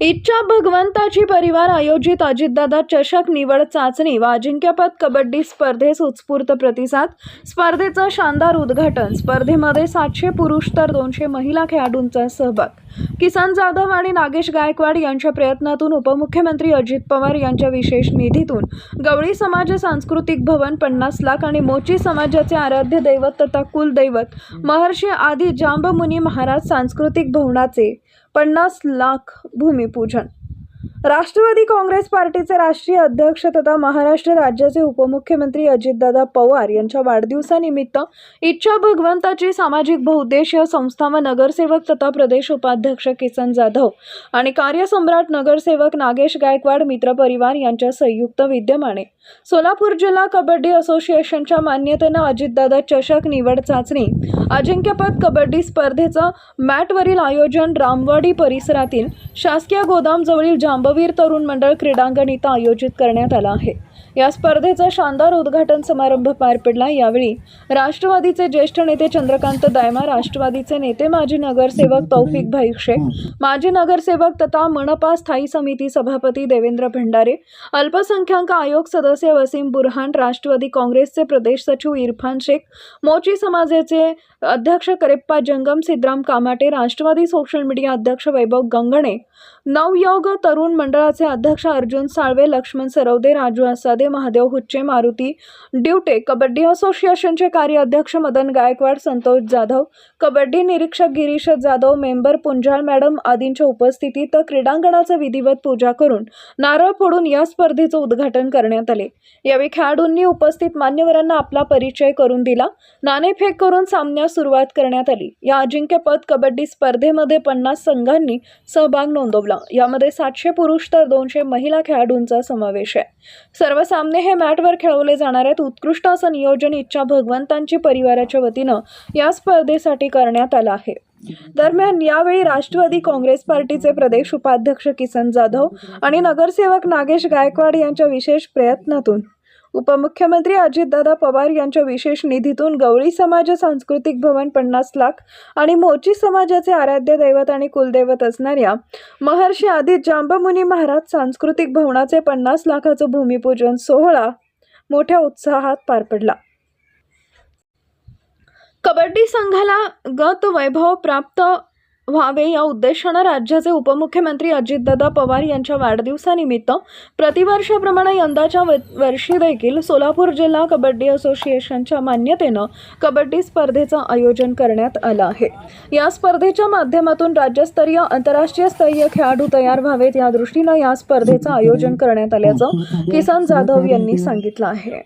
इच्छा भगवंताची परिवार आयोजित अजितदादा चषक निवड चाचणी व अजिंक्यपद कबड्डी स्पर्धेस उत्स्फूर्त प्रतिसाद. स्पर्धेचं शानदार उद्घाटन. स्पर्धेमध्ये सातशे पुरुष तर दोनशे महिला खेळाडूंचा सहभाग. किसन जाधव आणि नागेश गायकवाड यांच्या प्रयत्नातून उपमुख्यमंत्री अजित पवार यांच्या विशेष निधीतून गवळी समाज सांस्कृतिक भवन पन्नास लाख आणि मोची समाजाचे आराध्य दैवत तथा कुलदैवत महर्षी आदी जांबमुनी महाराज सांस्कृतिक भवनाचे पन्नास लाख भूमिपूजन. राष्ट्रवादी काँग्रेस पार्टीचे राष्ट्रीय अध्यक्ष तथा महाराष्ट्र राज्याचे उपमुख्यमंत्री अजितदादा पवार यांच्या वाढदिवसानिमित्त इच्छा भगवंताची सामाजिक बहुउद्देशीय संस्था व नगरसेवक तथा प्रदेश उपाध्यक्ष किसन जाधव आणि कार्यसम्राट नगरसेवक नागेश गायकवाड मित्र परिवार यांच्या संयुक्त विद्यमाने. सोलापूर जिल्हा कबड्डी असोसिएशनच्या मान्यतेनं अजितदादा चषक निवड चाचणी. अजिंक्यपद कबड्डी स्पर्धेचं मॅटवरील आयोजन रामवाडी परिसरातील शासकीय गोदामजवळील जांब जांबवीर तरुण मंडळ क्रीडांगण इथं आयोजित करण्यात आला आहे. या स्पर्धेचा शानदार उद्घाटन समारंभ पार पडला. यावेळी राष्ट्रवादीचे ज्येष्ठ नेते चंद्रकांत दायमा राष्ट्रवादीचे नेते माजी नगरसेवक तौफिक भाई शेख माजी नगरसेवक तथा मनपा स्थायी समिती सभापती देवेंद्र भंडारे अल्पसंख्याक आयोग सदस्य वसीम बुरहान राष्ट्रवादी काँग्रेसचे प्रदेश सचिव इरफान शेख मोची समाजाचे अध्यक्ष करेप्पा जंगम सिद्धराम कामाटे राष्ट्रवादी सोशल मीडिया अध्यक्ष वैभव गंगणे नवयोग तरुण मंडळाचे अध्यक्ष अर्जुन साळवे लक्ष्मण सरवदे राजू आसादे महादेव हुच्चे मारुती ड्युटे कबड्डी असोसिएशनचे कार्याध्यक्ष मदन गायकवाड संतोष जाधव कबड्डी निरीक्षक गिरीश जाधव मेंबर पुंजाळ मॅडम आदींच्या उपस्थितीत क्रीडांगणाचं विधिवत पूजा करून नारळ फोडून या स्पर्धेचं उद्घाटन करण्यात आले. यावेळी खेळाडूंनी उपस्थित मान्यवरांना आपला परिचय करून दिला. नाणेफेक करून सामन्यास सुरुवात करण्यात आली. या अजिंक्यपद कबड्डी स्पर्धेमध्ये पन्नास संघांनी सहभाग नोंदवला. यामध्ये सातशे पुरुष तर दोनशे महिला खेळाडूंचा समावेश आहे. सर्व सामने हे मॅटवर खेळवले जाणार आहेत. उत्कृष्ट असं नियोजन इच्छा भगवंतांची परिवाराच्या वतीनं या स्पर्धेसाठी करण्यात आलं आहे. दरम्यान यावेळी राष्ट्रवादी काँग्रेस पार्टीचे प्रदेश उपाध्यक्ष किसन जाधव आणि नगरसेवक नागेश गायकवाड यांच्या विशेष प्रयत्नातून उपमुख्यमंत्री अजितदादा पवार यांच्या विशेष निधीतून गवळी समाज सांस्कृतिक भवन पन्नास लाख आणि मोची समाजाचे आराध्य दैवत आणि कुलदैवत असणाऱ्या महर्षी आदित जांबमुनी महाराज सांस्कृतिक भवनाचे पन्नास लाखाचं भूमिपूजन सोहळा मोठ्या उत्साहात पार पडला. कबड्डी संघाला गत वैभव प्राप्त व्हावे. या उद्देशानं राज्याचे उपमुख्यमंत्री अजितदादा पवार यांच्या वाढदिवसानिमित्त प्रतिवर्षाप्रमाणे यंदाच्या वर्षी देखील सोलापूर जिल्हा कबड्डी असोसिएशनच्या मान्यतेनं कबड्डी स्पर्धेचं आयोजन करण्यात आलं आहे. या स्पर्धेच्या माध्यमातून राज्यस्तरीय आंतरराष्ट्रीय स्तरीय खेळाडू तयार व्हावेत या दृष्टीनं या स्पर्धेचं आयोजन करण्यात आल्याचं किसन जाधव यांनी सांगितलं आहे.